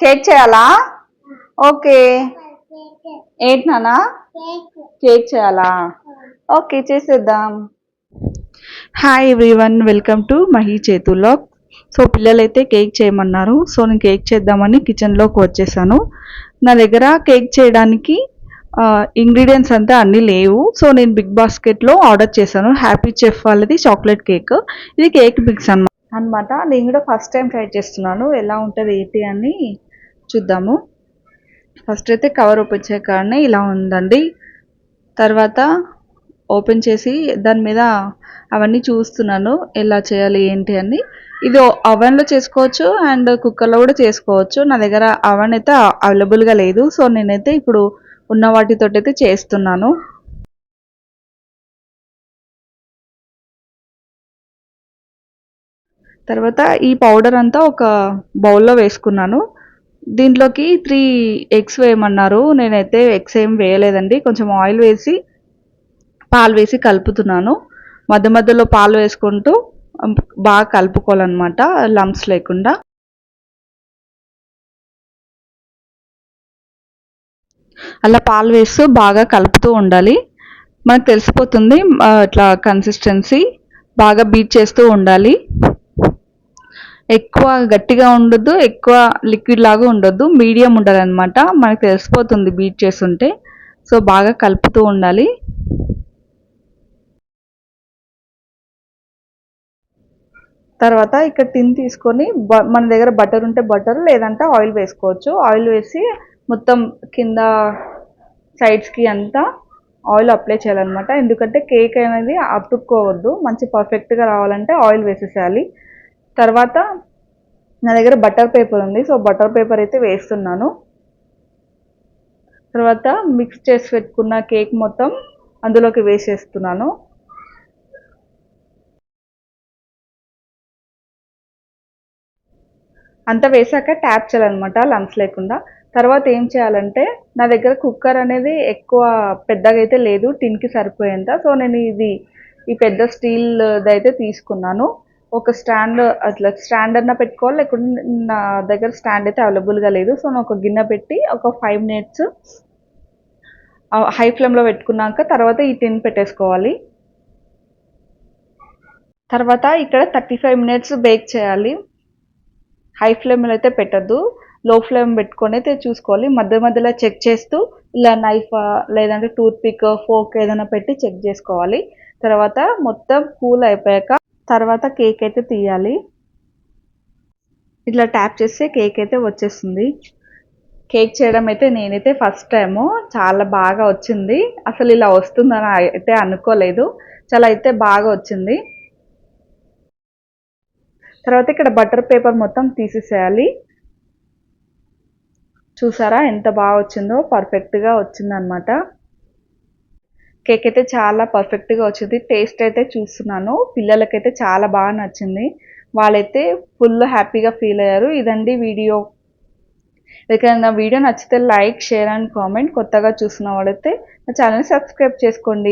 Cake చేయాలా? Okay. ఏంటి నానా కేక్ చేయాలా? ఓకే చేసేద్దాం. Hi everyone welcome to Mahi చేతుల్లో సో పిల్లలైతే కేక్ చేయమన్నారు. సో నేను కేక్ చేద్దామని కిచెన్లోకి వచ్చేసాను. నా దగ్గర కేక్ చేయడానికి ఇంగ్రీడియంట్స్ అంతా అన్నీ లేవు. సో నేను బిగ్ బాస్కెట్లో ఆర్డర్ చేశాను. హ్యాపీ చెఫ్ వాళ్ళది చాక్లెట్ కేక్ ఇది కేక్ మిక్స్ అన్నమాట. అనమాట నేను కూడా ఫస్ట్ టైం ట్రై చేస్తున్నాను. ఎలా ఉంటుంది ఏంటి అని చూద్దాము. ఫస్ట్ అయితే కవర్ ఓపెన్ చేయగానే ఇలా ఉందండి. తర్వాత ఓపెన్ చేసి దాని మీద అవన్నీ చూస్తున్నాను. ఎలా చేయాలి ఏంటి అని. ఇది అవెన్లో చేసుకోవచ్చు అండ్ కుక్కర్లో కూడా చేసుకోవచ్చు. నా దగ్గర అవెన్ అయితే అవైలబుల్గా లేదు. సో నేనైతే ఇప్పుడు ఉన్న వాటితో అయితే చేస్తున్నాను. తర్వాత ఈ పౌడర్ అంతా ఒక బౌల్లో వేసుకున్నాను. దీంట్లోకి త్రీ ఎగ్స్ వేయమన్నారు. నేనైతే ఎగ్స్ ఏం వేయలేదండి. కొంచెం ఆయిల్ వేసి పాలు వేసి కలుపుతున్నాను. మధ్య మధ్యలో పాలు వేసుకుంటూ బాగా కలుపుకోవాలన్నమాట లంప్స్ లేకుండా. అలా పాలు వేస్తూ బాగా కలుపుతూ ఉండాలి. మనకు తెలిసిపోతుంది ఇట్లా కన్సిస్టెన్సీ బాగా బీట్ చేస్తూ ఉండాలి. ఎక్కువ గట్టిగా ఉండొద్దు ఎక్కువ లిక్విడ్ లాగా ఉండొద్దు మీడియం ఉండాలన్నమాట. మనకు తెలిసిపోతుంది బీట్ చేస్తుంటే. సో బాగా కలుపుతూ ఉండాలి. తర్వాత ఇక్కడ టిన్ తీసుకొని మన దగ్గర బటర్ ఉంటే బటర్ లేదంటే ఆయిల్ వేసుకోవచ్చు. ఆయిల్ వేసి మొత్తం కింద సైడ్స్కి అంతా ఆయిల్ అప్లై చేయాలన్నమాట. ఎందుకంటే కేక్ అనేది అతుక్కోవద్దు మంచి పర్ఫెక్ట్గా రావాలంటే ఆయిల్ వేసేసేయాలి. తర్వాత నా దగ్గర బటర్ పేపర్ ఉంది. సో బటర్ పేపర్ అయితే వేస్తున్నాను. తర్వాత మిక్స్ చేసి పెట్టుకున్న కేక్ మొత్తం అందులోకి వేసేస్తున్నాను. అంతా వేసాక ట్యాప్ చేయాలన్నమాట లంచ్ లేకుండా. తర్వాత ఏం చేయాలంటే నా దగ్గర కుక్కర్ అనేది ఎక్కువ పెద్దగా అయితే లేదు టిన్కి సరిపోయేంత. సో నేను ఇది ఈ పెద్ద స్టీల్ అయితే తీసుకున్నాను. ఒక స్టాండ్ అట్లా స్టాండ్ అన్న పెట్టుకోవాలి లేకుంటే నా దగ్గర స్టాండ్ అయితే అవైలబుల్గా లేదు. సో నేను ఒక గిన్నె పెట్టి ఒక ఫైవ్ మినిట్స్ హై ఫ్లేమ్లో పెట్టుకున్నాక తర్వాత ఈ టిన్ పెట్టేసుకోవాలి. తర్వాత ఇక్కడ థర్టీ ఫైవ్ మినిట్స్ బేక్ చేయాలి. హై ఫ్లేమ్లో అయితే పెట్టద్దు. లో ఫ్లేమ్ పెట్టుకొని అయితే చూసుకోవాలి. మధ్య మధ్యలో చెక్ చేస్తూ ఇలా నైఫ్ లేదంటే టూత్ పిక్ ఫోక్ ఏదైనా పెట్టి చెక్ చేసుకోవాలి. తర్వాత మొత్తం కూల్ అయిపోయాక తర్వాత కేక్ అయితే తీయాలి. ఇట్లా ట్యాప్ చేస్తే కేక్ అయితే వచ్చేస్తుంది. కేక్ చేయడం అయితే నేనైతే ఫస్ట్ టైము చాలా బాగా వచ్చింది. అసలు ఇలా వస్తుందని అయితే అనుకోలేదు. చాలా అయితే బాగా వచ్చింది. తర్వాత ఇక్కడ బటర్ పేపర్ మొత్తం తీసేసేయాలి. చూసారా ఎంత బాగా వచ్చిందో? పర్ఫెక్ట్గా వచ్చిందనమాట కేక్ అయితే చాలా పర్ఫెక్ట్గా వచ్చింది. టేస్ట్ అయితే చూస్తున్నాను. పిల్లలకైతే చాలా బాగా నచ్చింది. వాళ్ళైతే ఫుల్ హ్యాపీగా ఫీల్ అయ్యారు. ఇదండి వీడియో. ఎక్కడైనా వీడియో నచ్చితే లైక్ షేర్ అండ్ కామెంట్ కొత్తగా చూసిన వాళ్ళైతే నా ఛానల్ని సబ్స్క్రైబ్ చేసుకోండి.